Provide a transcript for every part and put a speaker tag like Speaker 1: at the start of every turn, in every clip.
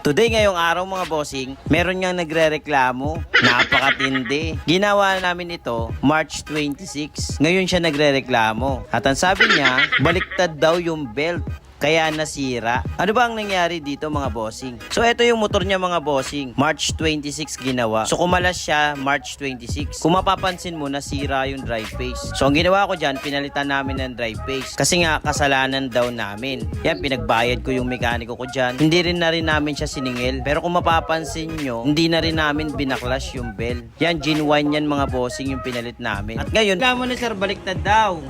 Speaker 1: Today ngayong araw mga bossing, meron ngang nagrereklamo. Napakatindi. Ginawa namin ito March 26. Ngayon siya nagrereklamo. At ang sabi niya, baliktad daw yung belt. Kaya nasira. Ano ba ang nangyari dito mga bossing? So ito yung motor niya mga bossing. March 26 ginawa. So kumalas siya March 26. Kung mapapansin mo, nasira yung drive face. So ang ginawa ko dyan, pinalitan namin ng drive face. Kasi nga, kasalanan daw namin. Yan, pinagbayad ko yung mekaniko ko dyan. Hindi rin na rin namin siya siningil. Pero kung mapapansin nyo, hindi na rin namin binaklas yung bell. Yan, genuine yan mga bossing yung pinalit namin. At ngayon, kamo na sir, baliktad daw.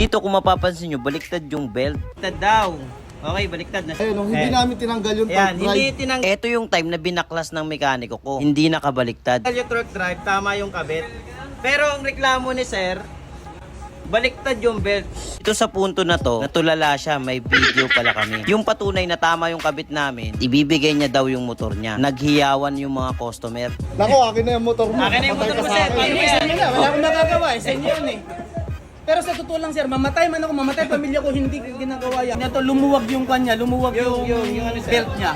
Speaker 1: Dito kung mapapansin nyo, baliktad yung belt. Baliktad daw. Okay, baliktad na siya.
Speaker 2: Ayun, oh, hindi
Speaker 1: Eh.
Speaker 2: namin tinanggal yung
Speaker 1: Ayan, hindi
Speaker 2: drive.
Speaker 1: tinang... Ito yung time na binaklas ng mekaniko ko. Hindi nakabaliktad. Yung truck drive, tama yung kabit. Pero ang reklamo ni sir, baliktad yung belt. Ito sa punto na to, natulala siya, may video pala kami. Yung patunay na tama yung kabit namin, ibibigay niya daw yung motor niya. Naghiyawan yung mga customer.
Speaker 2: Nako, akin na yung motor mo.
Speaker 1: Akin na yung motor mo, sir.
Speaker 2: akin.
Speaker 1: Paano
Speaker 3: Hindi, sa inyo na. Wala akong magagawa. Eh. Sa inyo yun eh. Pero sa totoo lang sir, mamatay man ako, mamatay pamilya ko, hindi ginagawa yan. Ito, lumuwag yung kanya, lumuwag yung,
Speaker 1: yung- yung ano, sir?
Speaker 3: belt niya.